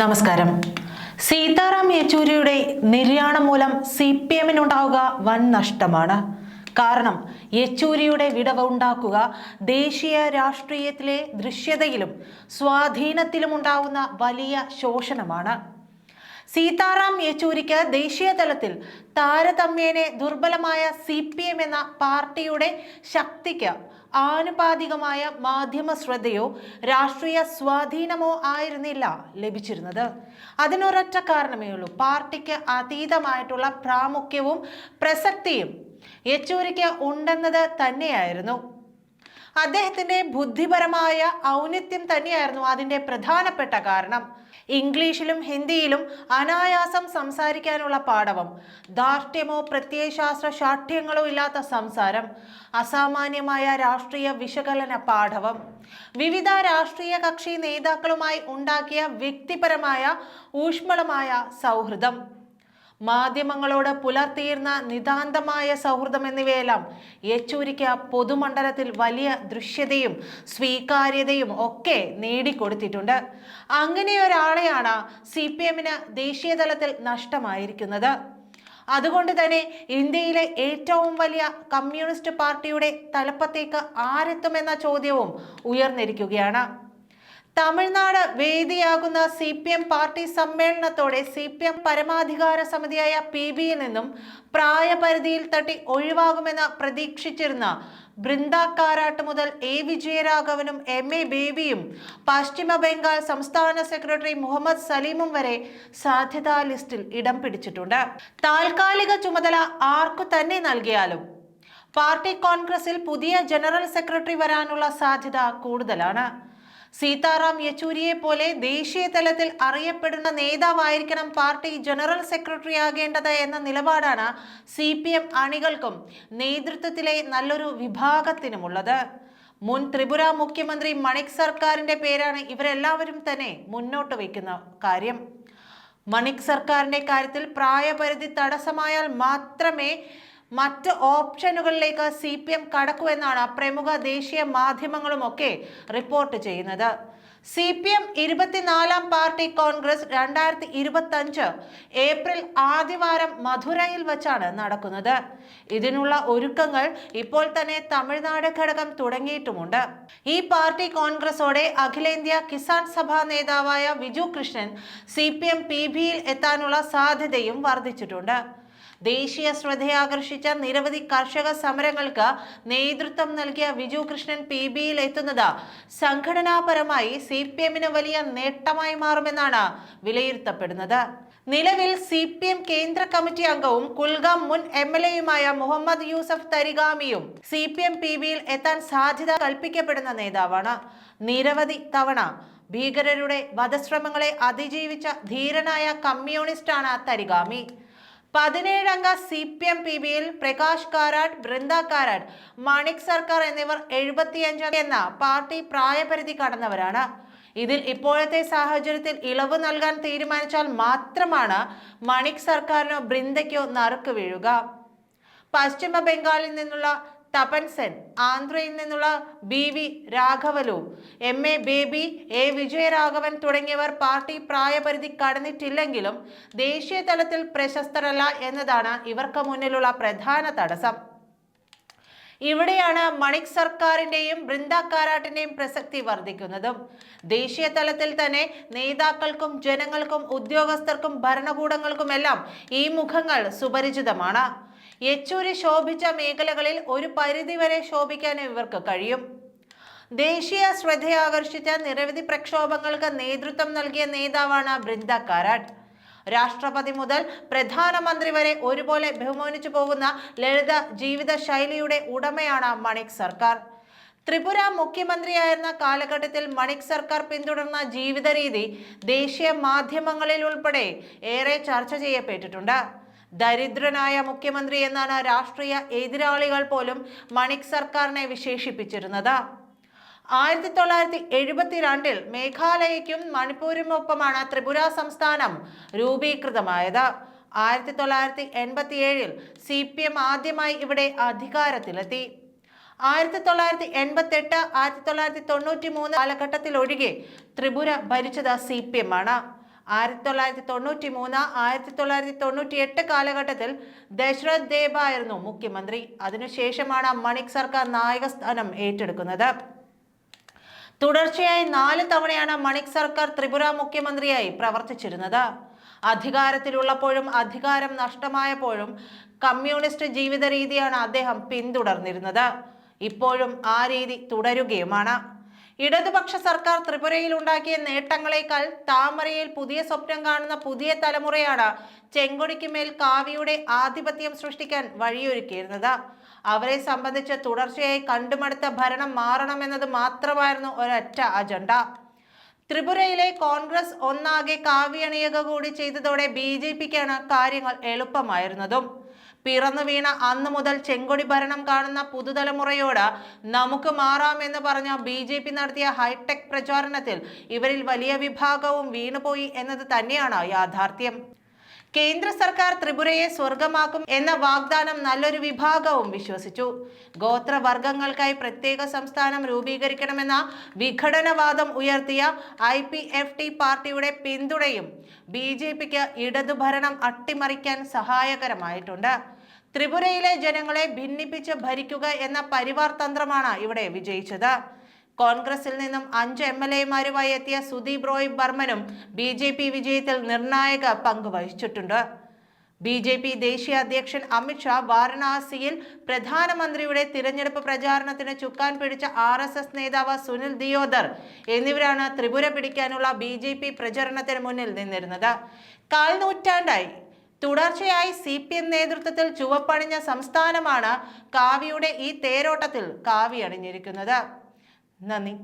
നമസ്കാരം. സീതാറാം യെച്ചൂരിയുടെ നിര്യാണം മൂലം C P എമ്മിനുണ്ടാവുക വൻ നഷ്ടമാണ്. കാരണം യെച്ചൂരിയുടെ വിടവ് ഉണ്ടാക്കുക ദേശീയ രാഷ്ട്രീയത്തിലെ ദൃശ്യതയിലും സ്വാധീനത്തിലും ഉണ്ടാവുന്ന വലിയ ശോഷണമാണ്. സീതാറാം യെച്ചൂരിക്ക് ദേശീയ തലത്തിൽ താരതമ്യേനെ ദുർബലമായ സി എന്ന പാർട്ടിയുടെ ശക്തിക്ക് ആനുപാതികമായ മാധ്യമ ശ്രദ്ധയോ രാഷ്ട്രീയ സ്വാധീനമോ ആയിരുന്നില്ല ലഭിച്ചിരുന്നത്. അതിനൊരൊറ്റ കാരണമേ ഉള്ളൂ. പാർട്ടിക്ക് അതീതമായിട്ടുള്ള പ്രാമുഖ്യവും പ്രസക്തിയും യെച്ചൂരിക്ക് ഉണ്ടെന്നത് തന്നെയായിരുന്നു. അദ്ദേഹത്തിന്റെ ബുദ്ധിപരമായ ഔന്നിത്യം തന്നെയായിരുന്നു അതിന്റെ പ്രധാനപ്പെട്ട കാരണം. ഇംഗ്ലീഷിലും ഹിന്ദിയിലും അനായാസം സംസാരിക്കാനുള്ള പാടവം ധാർഷ്ട്യമോ പ്രത്യയശാസ്ത്ര ശാഠ്യങ്ങളോ ഇല്ലാത്ത സംസാരം അസാമാന്യമായ രാഷ്ട്രീയ വിശകലന പാഠവം വിവിധ രാഷ്ട്രീയ കക്ഷി നേതാക്കളുമായി ഉണ്ടാക്കിയ വ്യക്തിപരമായ ഊഷ്മളമായ സൗഹൃദം. മാധ്യമങ്ങളോട് പുലർത്തിയിരുന്ന നിതാന്തമായ സൗഹൃദം എന്നിവയെല്ലാം യെച്ചൂരിക്ക് പൊതുമണ്ഡലത്തിൽ വലിയ ദൃശ്യതയും സ്വീകാര്യതയും ഒക്കെ നേടിക്കൊടുത്തിട്ടുണ്ട്. അങ്ങനെ ഒരാളെയാണ് സി പി എമ്മിന് ദേശീയതലത്തിൽ നഷ്ടമായിരിക്കുന്നത്. അതുകൊണ്ട് തന്നെ ഇന്ത്യയിലെ ഏറ്റവും വലിയ കമ്മ്യൂണിസ്റ്റ് പാർട്ടിയുടെ തലപ്പത്തേക്ക് ആരെത്തുമെന്ന ചോദ്യവും ഉയർന്നിരിക്കുകയാണ്. തമിഴ്നാട് വേദിയാകുന്ന സി പി എം പാർട്ടി സമ്മേളനത്തോടെ സി പി എം പരമാധികാര സമിതിയായ പി ബിയിൽ നിന്നും പ്രായപരിധിയിൽ തട്ടി ഒഴിവാകുമെന്ന് പ്രതീക്ഷിച്ചിരുന്ന ബൃന്ദ കാരാട്ട് മുതൽ എ വിജയരാഘവനും എം എ ബേബിയും പശ്ചിമ ബംഗാൾ സംസ്ഥാന സെക്രട്ടറി മുഹമ്മദ് സലീമും വരെ സാധ്യതാ ലിസ്റ്റിൽ ഇടം പിടിച്ചിട്ടുണ്ട്. താൽക്കാലിക ചുമതല ആർക്കു തന്നെ നൽകിയാലും പാർട്ടി കോൺഗ്രസിൽ പുതിയ ജനറൽ സെക്രട്ടറി വരാനുള്ള സാധ്യത കൂടുതലാണ്. സീതാറാം യെച്ചൂരിയെ പോലെ ദേശീയ തലത്തിൽ അറിയപ്പെടുന്ന നേതാവായിരിക്കണം പാർട്ടി ജനറൽ സെക്രട്ടറി ആകേണ്ടത് എന്ന നിലപാടാണ് സി പി എം അണികൾക്കും നേതൃത്വത്തിലെ നല്ലൊരു വിഭാഗത്തിനുമുള്ളത്. മുൻ ത്രിപുര മുഖ്യമന്ത്രി മണിക് സർക്കാരിന്റെ പേരാണ് ഇവരെല്ലാവരും തന്നെ മുന്നോട്ട് വയ്ക്കുന്ന കാര്യം. മണിക് സർക്കാരിന്റെ കാര്യത്തിൽ പ്രായപരിധി തടസ്സമായാൽ മാത്രമേ മറ്റ് ഓപ്ഷനുകളിലേക്ക് സി പി എം കടക്കുമെന്നാണ് പ്രമുഖ ദേശീയ മാധ്യമങ്ങളുമൊക്കെ റിപ്പോർട്ട് ചെയ്യുന്നത്. സി പി എം ഇരുപത്തിനാലാം പാർട്ടി കോൺഗ്രസ് രണ്ടായിരത്തി ഇരുപത്തി അഞ്ച് ഏപ്രിൽ ആദ്യവാരം മധുരയിൽ വച്ചാണ് നടക്കുന്നത്. ഇതിനുള്ള ഒരുക്കങ്ങൾ ഇപ്പോൾ തന്നെ തമിഴ്നാട് ഘടകം തുടങ്ങിയിട്ടുമുണ്ട്. ഈ പാർട്ടി കോൺഗ്രസോടെ അഖിലേന്ത്യാ കിസാൻ സഭാ നേതാവായ Viju Krishnan C P M P ബിയിൽ എത്താനുള്ള സാധ്യതയും വർദ്ധിച്ചിട്ടുണ്ട്. ദേശീയ ശ്രദ്ധയാകർഷിച്ച നിരവധി കർഷക സമരങ്ങൾക്ക് നേതൃത്വം നൽകിയ വിജു കൃഷ്ണൻ പി ബിയിൽ എത്തുന്നത് സംഘടനാപരമായി സി പി എമ്മിന് വലിയ നേട്ടമായി മാറുമെന്നാണ് വിലയിരുത്തപ്പെടുന്നത്. നിലവിൽ സി പി എം കേന്ദ്ര കമ്മിറ്റി അംഗവും കുൽഗാം മുൻ എം എൽ എയുമായ മുഹമ്മദ് യൂസഫ് തരിഗാമിയും സി പി എം പി ബിയിൽ എത്താൻ സാധ്യത കൽപ്പിക്കപ്പെടുന്ന നേതാവാണ്. നിരവധി തവണ ഭീകരരുടെ വധശ്രമങ്ങളെ അതിജീവിച്ച ധീരനായ കമ്മ്യൂണിസ്റ്റാണ് തരിഗാമി. പതിനേഴംഗ സി പി എം പി ബിയിൽ പ്രകാശ് കാരാട്ട് ബൃന്ദ കാരാട്ട് മാണിക് സർക്കാർ എന്നിവർ എഴുപത്തിയഞ്ച് എന്ന പാർട്ടി പ്രായപരിധി കടന്നവരാണ്. ഇതിൽ ഇപ്പോഴത്തെ സാഹചര്യത്തിൽ ഇളവ് നൽകാൻ തീരുമാനിച്ചാൽ മാത്രമാണ് മണിക് സർക്കാരിനോ ബൃന്ദയ്ക്കോ നറുക്ക് വീഴുക. പശ്ചിമ ബംഗാളിൽ നിന്നുള്ള തപൻ സെൻ ആന്ധ്രയിൽ നിന്നുള്ള B V രാഘവലു M A Baby A Vijayaraghavan തുടങ്ങിയവർ പാർട്ടി പ്രായപരിധി കടന്നിട്ടില്ലെങ്കിലും ദേശീയ തലത്തിൽ പ്രശസ്തരല്ല എന്നതാണ് ഇവർക്ക് മുന്നിലുള്ള പ്രധാന തടസ്സം. ഇവിടെയാണ് മണിക് സർക്കാരിന്റെയും ബൃന്ദ കാരാട്ടിന്റെയും പ്രസക്തി വർദ്ധിക്കുന്നതും. ദേശീയ തലത്തിൽ തന്നെ നേതാക്കൾക്കും ജനങ്ങൾക്കും ഉദ്യോഗസ്ഥർക്കും ഭരണകൂടങ്ങൾക്കുമെല്ലാം ഈ മുഖങ്ങൾ സുപരിചിതമാണ്. യെച്ചൂരി ശോഭിച്ച മേഖലകളിൽ ഒരു പരിധിവരെ ശോഭിക്കാൻ ഇവർക്ക് കഴിയും. ദേശീയ ശ്രദ്ധയാകർഷിച്ച നിരവധി പ്രക്ഷോഭങ്ങൾക്ക് നേതൃത്വം നൽകിയ നേതാവാണ് ബൃന്ദ കാരാട്ട് രാഷ്ട്രപതി മുതൽ പ്രധാനമന്ത്രി വരെ ഒരുപോലെ ബഹുമാനിച്ചു പോകുന്ന ലളിത ജീവിത ശൈലിയുടെ ഉടമയാണ് മണിക് സർക്കാർ. ത്രിപുര മുഖ്യമന്ത്രിയായിരുന്ന കാലഘട്ടത്തിൽ മണിക് സർക്കാർ പിന്തുടർന്ന ജീവിത രീതി ദേശീയ മാധ്യമങ്ങളിൽ ഉൾപ്പെടെ ഏറെ ചർച്ച ചെയ്യപ്പെട്ടിട്ടുണ്ട്. ദരിദ്രനായ മുഖ്യമന്ത്രി എന്നാണ് രാഷ്ട്രീയ എതിരാളികൾ പോലും മണിക് സർക്കാരിനെ വിശേഷിപ്പിച്ചിരുന്നത്. ആയിരത്തി തൊള്ളായിരത്തി എഴുപത്തിരണ്ടിൽ മേഘാലയയ്ക്കും മണിപ്പൂരിനുമൊപ്പമാണ് ത്രിപുര സംസ്ഥാനം രൂപീകൃതമായത്. ആയിരത്തി തൊള്ളായിരത്തി എൺപത്തി ഏഴിൽ സി പി എം ആദ്യമായി ഇവിടെ അധികാരത്തിലെത്തി. ആയിരത്തി തൊള്ളായിരത്തി എൺപത്തി എട്ട് ആയിരത്തി തൊള്ളായിരത്തി തൊണ്ണൂറ്റി മൂന്ന് കാലഘട്ടത്തിലൊഴികെ ത്രിപുര ഭരിച്ചത് സി പി എം ആണ്. ആയിരത്തി തൊള്ളായിരത്തി തൊണ്ണൂറ്റി മൂന്ന് ആയിരത്തി തൊള്ളായിരത്തി തൊണ്ണൂറ്റി എട്ട് കാലഘട്ടത്തിൽ ദശരഥ് ദേബ ആയിരുന്നു മുഖ്യമന്ത്രി. അതിനുശേഷമാണ് മണിക് സർക്കാർ നായക സ്ഥാനം ഏറ്റെടുക്കുന്നത്. തുടർച്ചയായി നാല് തവണയാണ് മണിക് സർക്കാർ ത്രിപുര മുഖ്യമന്ത്രിയായി പ്രവർത്തിച്ചിരുന്നത്. അധികാരത്തിലുള്ളപ്പോഴും അധികാരം നഷ്ടമായപ്പോഴും കമ്മ്യൂണിസ്റ്റ് ജീവിത രീതിയാണ് അദ്ദേഹം പിന്തുടർന്നിരുന്നത്. ഇപ്പോഴും ആ രീതി തുടരുകയുമാണ്. ഇടതുപക്ഷ സർക്കാർ ത്രിപുരയിൽ ഉണ്ടാക്കിയ നേട്ടങ്ങളെക്കാൾ താമരയിൽ പുതിയ സ്വപ്നം കാണുന്ന പുതിയ തലമുറയാണ് ചെങ്കൊടിക്ക് മേൽ കാവിയുടെ ആധിപത്യം സൃഷ്ടിക്കാൻ വഴിയൊരുക്കിയിരുന്നത്. അവരെ സംബന്ധിച്ച് തുടർച്ചയായി കണ്ടുമടുത്ത ഭരണം മാറണമെന്നത് മാത്രമായിരുന്നു ഒരൊറ്റ അജണ്ട. ത്രിപുരയിലെ കോൺഗ്രസ് ഒന്നാകെ കാവ്യണിയുക കൂടി ചെയ്തതോടെ ബി ജെ പിക്കാണ് കാര്യങ്ങൾ എളുപ്പമായിരുന്നതും. പിറന്നു വീണ അന്ന് മുതൽ ചെങ്കൊടി ഭരണം കാണുന്ന പുതുതലമുറയോട് നമുക്ക് മാറാമെന്ന് പറഞ്ഞ ബി ജെ പി നടത്തിയ ഹൈടെക് പ്രചാരണത്തിൽ ഇവരിൽ വലിയ വിഭാഗവും വീണുപോയി എന്നത് തന്നെയാണ് യാഥാർത്ഥ്യം. കേന്ദ്ര സർക്കാർ ത്രിപുരയെ സ്വർഗമാക്കും എന്ന വാഗ്ദാനം നല്ലൊരു വിഭാഗവും വിശ്വസിച്ചു. ഗോത്രവർഗങ്ങൾക്കായി പ്രത്യേക സംസ്ഥാനം രൂപീകരിക്കണമെന്ന വിഘടനവാദം ഉയർത്തിയ ഐ പി എഫ് ടി പാർട്ടിയുടെ പിന്തുണയും ബി ജെ പിക്ക് ഇടതുഭരണം അട്ടിമറിക്കാൻ സഹായകരമായിട്ടുണ്ട്. ത്രിപുരയിലെ ജനങ്ങളെ ഭിന്നിപ്പിച്ച് ഭരിക്കുക എന്ന പരിവാർ തന്ത്രമാണ് ഇവിടെ വിജയിച്ചത്. കോൺഗ്രസിൽ നിന്നും അഞ്ച് എം എൽ എമാരുമായി എത്തിയ സുദീപ് റോയ് ബർമനും ബി ജെ പി വിജയത്തിൽ നിർണായക പങ്ക് വഹിച്ചിട്ടുണ്ട്. ബി ജെ പി ദേശീയ അധ്യക്ഷൻ അമിത്ഷാ വാരണാസിയിൽ പ്രധാനമന്ത്രിയുടെ തിരഞ്ഞെടുപ്പ് പ്രചാരണത്തിന് ചുക്കാൻ പിടിച്ച ആർ എസ് എസ് നേതാവ് സുനിൽ ദിയോദർ എന്നിവരാണ് ത്രിപുര പിടിക്കാനുള്ള ബി ജെ പി പ്രചരണത്തിന് മുന്നിൽ നിന്നിരുന്നത്. കാൽ നൂറ്റാണ്ടായി തുടർച്ചയായി സി പി എം നേതൃത്വത്തിൽ ചുവപ്പണിഞ്ഞ സംസ്ഥാനമാണ് കാവിയുടെ ഈ തേരോട്ടത്തിൽ കാവി അണിഞ്ഞിരിക്കുന്നത്. നന്ദി.